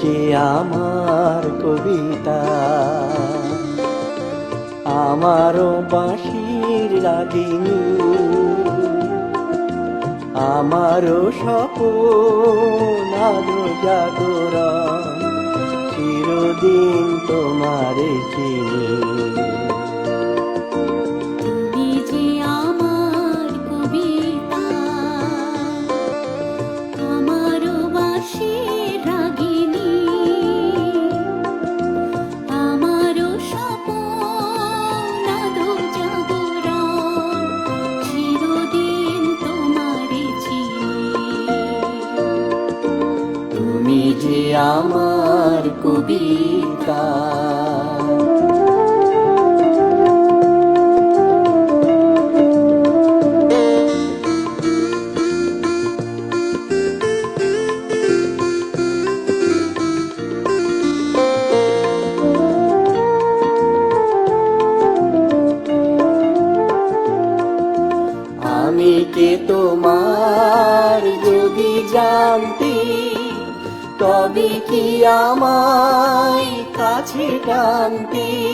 যে আমার কবিতা আমারও বাঁশির রাগিনী আমারও স্বপন জাগরণ চিরদিন তোমারে চিনি। আমার কবিতা। আমি কে তোমার যদি জানতে তবে কি আমায় কাছে টানতে?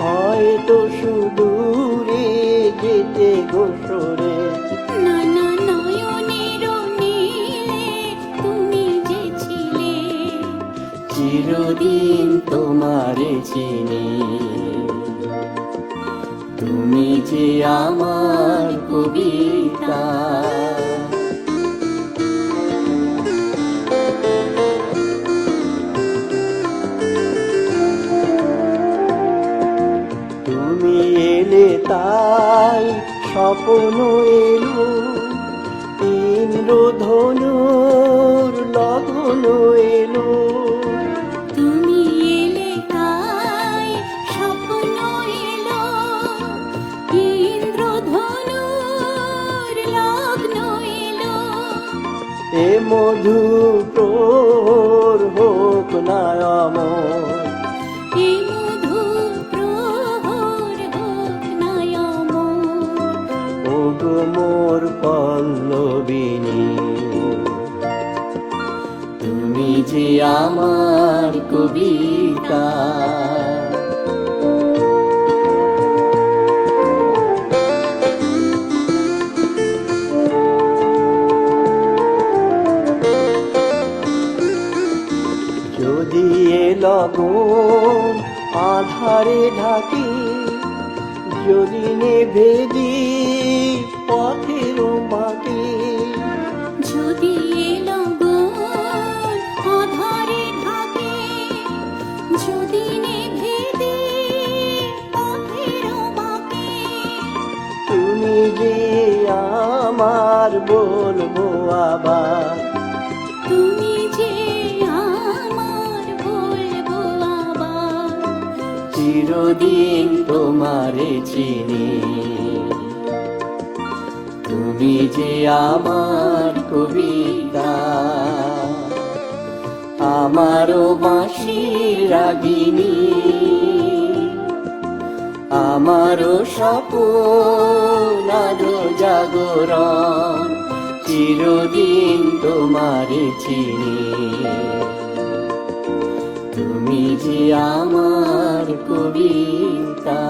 হয়তো সুদূরে যেতে গোসরে। চিরদিন তোমারে চিনি। তুমি যে আমার কবিতা তাই স্বপ্ন এলো ইন্দ্রধনুর লগন এলো। তুমি এলে তাই স্বপ্ন এলো ইন্দ্রধনুর লগ্ন এলো। এ মধু প্রহর হোক না পল্লবিনী। তুমি যে আমার কবিতা যদি এ লগন আধারে ঢাকে যদি নেভে দি পথের মাকে যদি এলো অধরে থাকে যদি নেভে পথের বাঁকে তুমি যে আমার বলব আবার চিরদিন তোমারে চিনি, তুমি যে আমার কবিতা, আমারও বাঁশির রাগিনী, আমারও স্বপন আলো জাগরণ, চিরদিন তোমারে চিনি। তুমি যে আমার কবিতা।